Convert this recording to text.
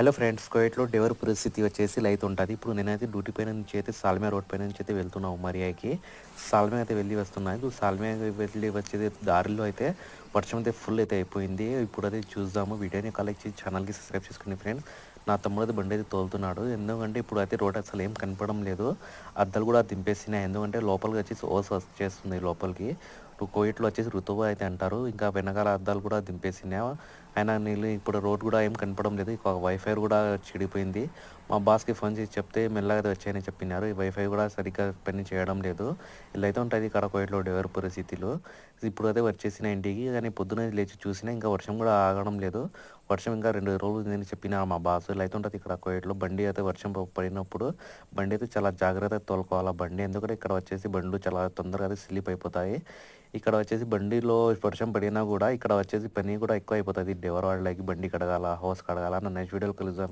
Hello friends కోయట్లో డెవర్ పరిస్థితి వచ్చేసి light ఉంటుంది. ఇప్పుడు నేనైతే డ్యూటీ పైన నుంచి అయితే సాల్మియా రోడ్ పైన నుంచి అయితే వెళ్తున్నాను మరియాకి. సాల్మియా అయితే వెళ్ళి వస్తున్నాను సాల్మియా వెళ్ళి వచ్చేది దారిలో అయితే వర్షం అయితే ఫుల్ అయితే అయిపోయింది. ఇప్పుడు అయితే చూద్దాము. వీడియోని కలెక్ట్ చేసి ఛానల్కి సబ్స్క్రైబ్ చేసుకుని ఫ్రెండ్స్ నా తమ్ముడు అయితే బండి అయితే తోలుతున్నాడు. ఎందుకంటే ఇప్పుడు అయితే రోడ్ అసలు ఏం కనపడడం లేదు. అద్దాలు కూడా దింపేసినాయి. ఎందుకంటే లోపలికి వచ్చేసి ఓస్ వచ్చేస్తుంది లోపలికి. కోయిట్లో వచ్చేసి ఋతువు అయితే అంటారు. ఇంకా వెనకాల అద్దాలు కూడా దింపేసినా అయినా నీళ్ళు ఇప్పుడు రోడ్ కూడా ఏం కనపడడం లేదు. ఇక వైఫై కూడా చెడిపోయింది. మా బాస్కి ఫోన్ చేసి చెప్తే మెల్లగా వచ్చాయని చెప్పినారు. ఈ వైఫై కూడా సరిగ్గా పని చేయడం లేదు. ఇలా అయితే ఉంటుంది ఇక్కడ కోయిట్లో డెవర్ పరిస్థితిలో. ఇప్పుడు అయితే వచ్చేసిన ఇంటికి కానీ పొద్దున లేచి చూసినా ఇంకా వర్షం కూడా ఆగడం లేదు. వర్షం ఇంకా రెండు రోజులు నేను చెప్పిన మా బాస్. ఇలా అయితే ఉంటుంది ఇక్కడ కోయిట్లో. బండి అయితే వర్షం పడినప్పుడు బండి అయితే చాలా జాగ్రత్తగా తోలుకోవాలి బండి. ఎందుకంటే ఇక్కడ వచ్చేసి బండ్లు చాలా తొందరగా అయితే స్లిప్ అయిపోతాయి. ఇక్కడ వచ్చేసి బండిలో వర్షం పడినా కూడా ఇక్కడ వచ్చేసి పని కూడా ఎక్కువ అయిపోతుంది డెవర్ వాళ్ళకి బండి కడగాల హౌస్ కడగాల నన్ను నెక్స్ట్ వీడియోలో కలుద్దాం